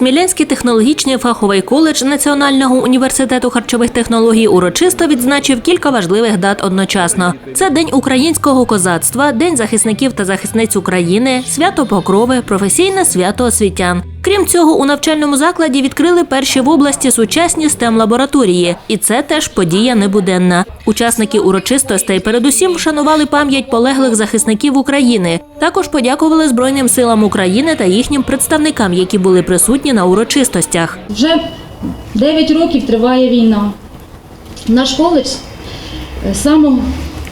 Смілянський технологічний фаховий коледж Національного університету харчових технологій урочисто відзначив кілька важливих дат одночасно. Це День українського козацтва, День захисників та захисниць України, свято Покрови, професійне свято освітян. Крім цього, у навчальному закладі відкрили перші в області сучасні stem лабораторії, і це теж подія небуденна. Учасники урочистостей передусім вшанували пам'ять полеглих захисників України. Також подякували Збройним силам України та їхнім представникам, які були присутні на урочистостях. Вже 9 років триває війна. Наш коледж е, з самого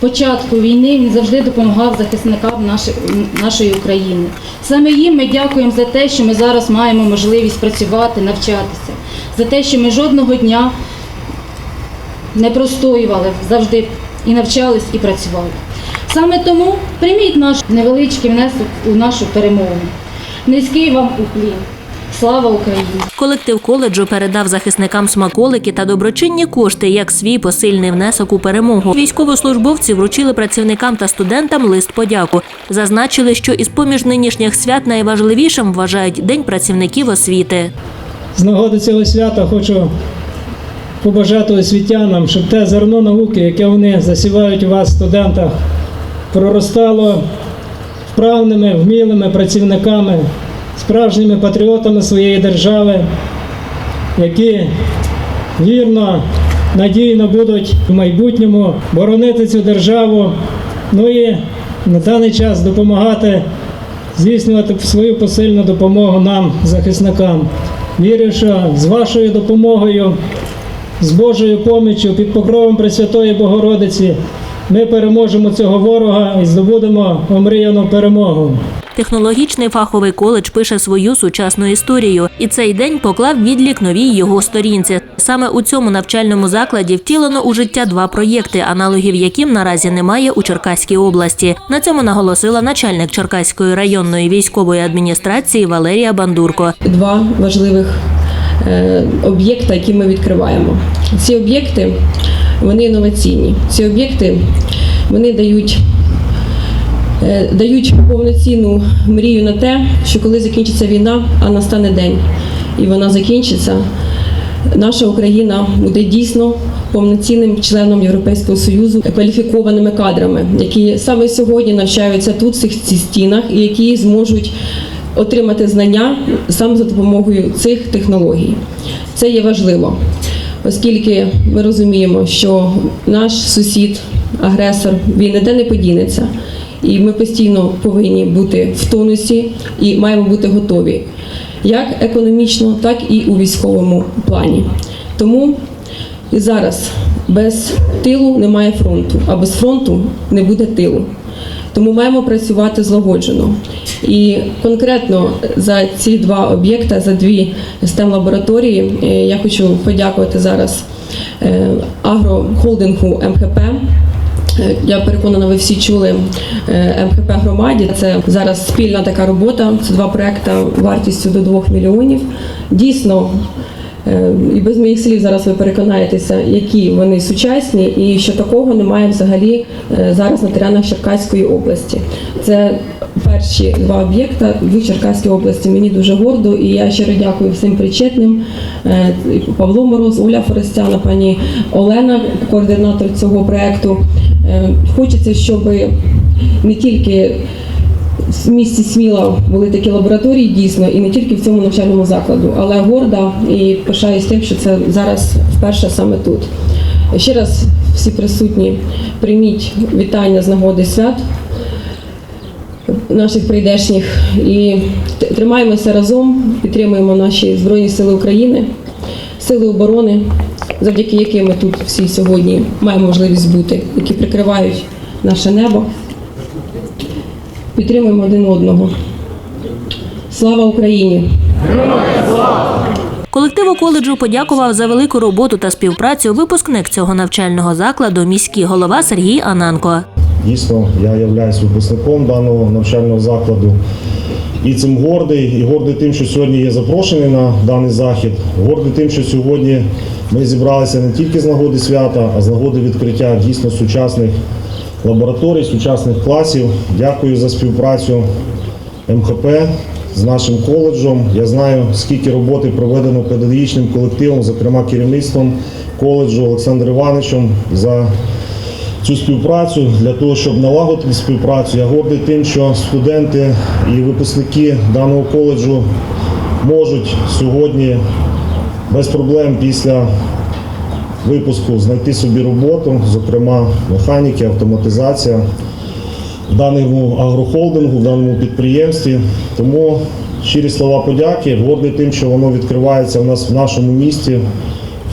початку війни він завжди допомагав захисникам нашої, України. Саме їм ми дякуємо за те, що ми зараз маємо можливість працювати, навчатися, за те, що ми жодного дня не простоювали, завжди і навчались, і працювали. Саме тому прийміть наш невеличкий внесок у нашу перемогу. Низький вам уклін. Слава Україні! Колектив коледжу передав захисникам смаколики та доброчинні кошти як свій посильний внесок у перемогу. Військовослужбовці вручили працівникам та студентам лист подяку. Зазначили, що із поміж нинішніх свят найважливішим вважають День працівників освіти. З нагоди цього свята хочу побажати освітянам, щоб те зерно науки, яке вони засівають у вас, студентах, проростало вправними, вмілими працівниками, справжніми патріотами своєї держави, які вірно, надійно будуть в майбутньому боронити цю державу, ну і на даний час допомагати здійснювати свою посильну допомогу нам, захисникам. Вірю, що з вашою допомогою, з Божою поміччю, під покровом Пресвятої Богородиці, ми переможемо цього ворога і здобудемо омріяну перемогу. Технологічний фаховий коледж пише свою сучасну історію, і цей день поклав відлік новій його сторінці. Саме у цьому навчальному закладі втілено у життя два проєкти, аналогів яким наразі немає у Черкаській області. На цьому наголосила начальник Черкаської районної військової адміністрації Валерія Бандурко. два важливих е, об'єкта, які ми відкриваємо. Ці об'єкти вони інноваційні. Ці об'єкти вони дають. Е, Дають повноцінну мрію на те, що коли закінчиться війна, а настане день, і вона закінчиться, наша Україна буде дійсно повноцінним членом Європейського Союзу, кваліфікованими кадрами, які саме сьогодні навчаються тут, в цих стінах, і які зможуть отримати знання саме за допомогою цих технологій. Це є важливо, оскільки ми розуміємо, що наш сусід, агресор, він ніде не подінеться. І ми постійно повинні бути в тонусі і маємо бути готові як економічно, так і у військовому плані. Тому і зараз без тилу немає фронту, а без фронту не буде тилу. Тому маємо працювати злагоджено. І конкретно за ці два об'єкти, за дві stem лабораторії, е, я хочу подякувати зараз е, агрохолдингу МХП. Е, Я переконана, ви всі чули е, МХП громаді. Це зараз спільна така робота. Це два проекти вартістю до 2 мільйонів. Дійсно, і без моїх слів зараз ви переконаєтеся, які вони сучасні, і що такого немає взагалі е, зараз на теренах Черкаської області. Це перші два об'єкта в Черкаській області. Мені дуже гордо, і я щиро дякую всім причетним. Е, Павло Мороз, Оля Форостяна, пані Олена, координатор цього проекту. Е, Хочеться, щоб не тільки в місті Сміла були такі лабораторії дійсно, і не тільки в цьому навчальному закладу, але горда і пишаюсь тим, що це зараз вперше саме тут. Ще раз всі присутні прийміть вітання з нагоди свят наших прийдешніх і тримаємося разом, підтримуємо наші Збройні Сили України, сили оборони, завдяки яким ми тут всі сьогодні маємо можливість бути, які прикривають наше небо. Підтримуємо один одного. Слава Україні! Колективу коледжу подякував за велику роботу та співпрацю випускник цього навчального закладу, міський голова Сергій Ананко. Дійсно, я являюсь випускником даного навчального закладу. І цим гордий, і гордий тим, що сьогодні є запрошений на даний захід. Гордий тим, що сьогодні ми зібралися не тільки з нагоди свята, а з нагоди відкриття дійсно сучасних лабораторій, сучасних класів. Дякую за співпрацю МХП з нашим коледжем. Я знаю, скільки роботи проведено педагогічним колективом, зокрема керівництвом коледжу Олександром Івановичем за цю співпрацю для того, щоб налагодити співпрацю. Я гордий тим, що студенти і випускники даного коледжу можуть сьогодні без проблем після випуску знайти собі роботу, зокрема механіки, автоматизація в даному агрохолдингу, в даному підприємстві. Тому щирі слова подяки, гордий тим, що воно відкривається в нас в нашому місті.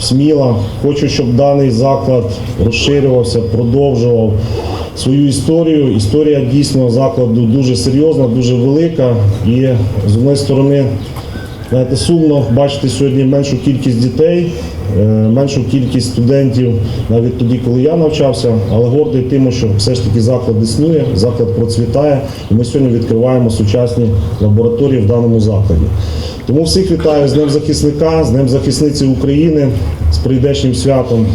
Сміла. Хочу, щоб даний заклад розширювався, продовжував свою історію. Історія дійсно закладу дуже серйозна, дуже велика. І з однієї сторони, знаєте, сумно бачити сьогодні меншу кількість дітей, меншу кількість студентів навіть тоді, коли я навчався, але гордий тим, що все ж таки заклад існує, заклад процвітає, і ми сьогодні відкриваємо сучасні лабораторії в даному закладі. Тому всіх вітаю з Днем захисника, з Днем захисниці України, з прийдешнім святом.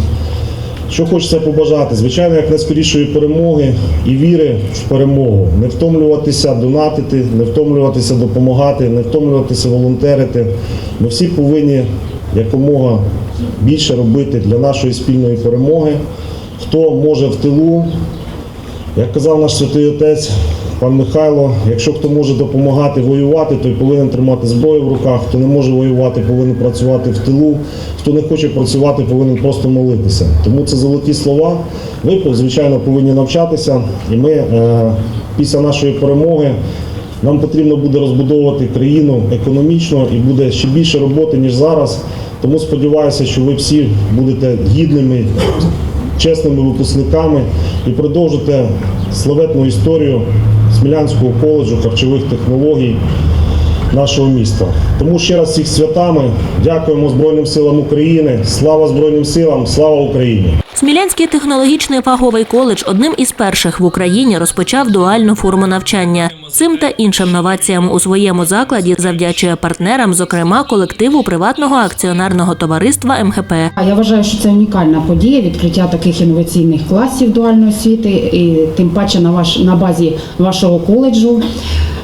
Що хочеться побажати? Звичайно, як найскорішої перемоги і віри в перемогу. Не втомлюватися, донатити, не втомлюватися допомагати, не втомлюватися волонтерити. Ми всі повинні якомога більше робити для нашої спільної перемоги. Хто може в тилу, як казав наш святий отець, пан Михайло, якщо хто може допомагати воювати, той повинен тримати зброю в руках. Хто не може воювати, повинен працювати в тилу. Хто не хоче працювати, повинен просто молитися. Тому це золоті слова. Ви, звичайно, повинні навчатися, і ми е, після нашої перемоги. Нам потрібно буде розбудовувати країну економічно і буде ще більше роботи, ніж зараз. Тому сподіваюся, що ви всі будете гідними, чесними випускниками і продовжите славетну історію Смілянського коледжу харчових технологій нашого міста. Тому ще раз всіх святами дякуємо Збройним силам України. Слава Збройним силам, слава Україні! Смілянський технологічний фаховий коледж одним із перших в Україні розпочав дуальну форму навчання. Цим та іншим новаціям у своєму закладі завдячує партнерам, зокрема колективу приватного акціонерного товариства МГП. Я вважаю, що це унікальна подія відкриття таких інноваційних класів дуальної освіти, і тим паче на ваш на базі вашого коледжу.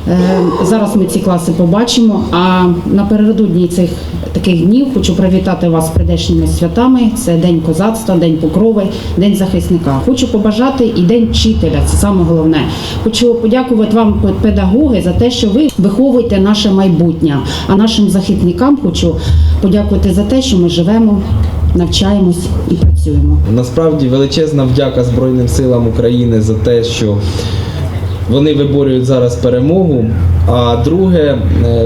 Е, Зараз ми ці класи побачимо. А напередодні цих таких днів хочу привітати вас з прийдешніми святами. Це День козацтва, День покрови, День захисника. Хочу побажати і День вчителя. Це саме головне. Хочу подякувати вам, педагоги, за те, що ви виховуєте наше майбутнє. А нашим захисникам хочу подякувати за те, що ми живемо навчаємось і працюємо. Насправді величезна вдяка Збройним силам України за те, що вони виборюють зараз перемогу. А друге, е,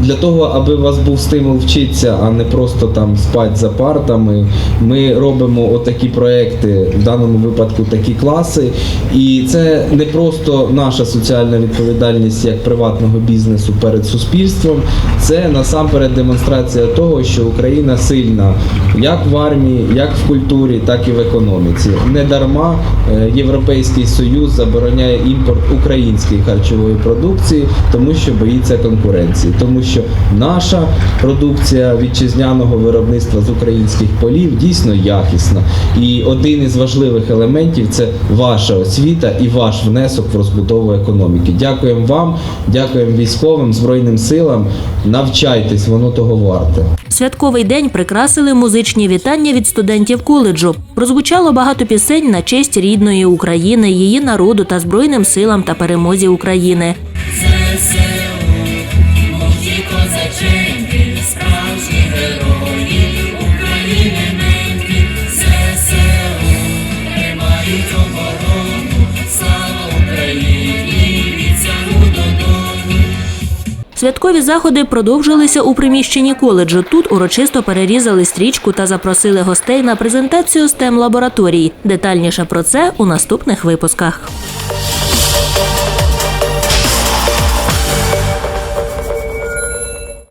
для того, аби у вас був стимул вчитися, а не просто там спати за партами, ми робимо отакі проекти, в даному випадку такі класи. І це не просто наша соціальна відповідальність як приватного бізнесу перед суспільством, це насамперед демонстрація того, що Україна сильна як в армії, як в культурі, так і в економіці. Не дарма е, Європейський Союз забороняє імпорт української харчової продукції, тому що боїться конкуренції, тому що наша продукція вітчизняного виробництва з українських полів дійсно якісна. І один із важливих елементів це ваша освіта і ваш внесок в розбудову економіки. Дякуємо вам, дякуємо військовим, збройним силам. Навчайтесь, воно того варте. Святковий день прикрасили музичні вітання від студентів коледжу. Прозвучало багато пісень на честь рідної України, її народу та збройним силам та перемозі України. Святкові заходи продовжилися у приміщенні коледжу. Тут урочисто перерізали стрічку та запросили гостей на презентацію stem лабораторій. Детальніше про це у наступних випусках.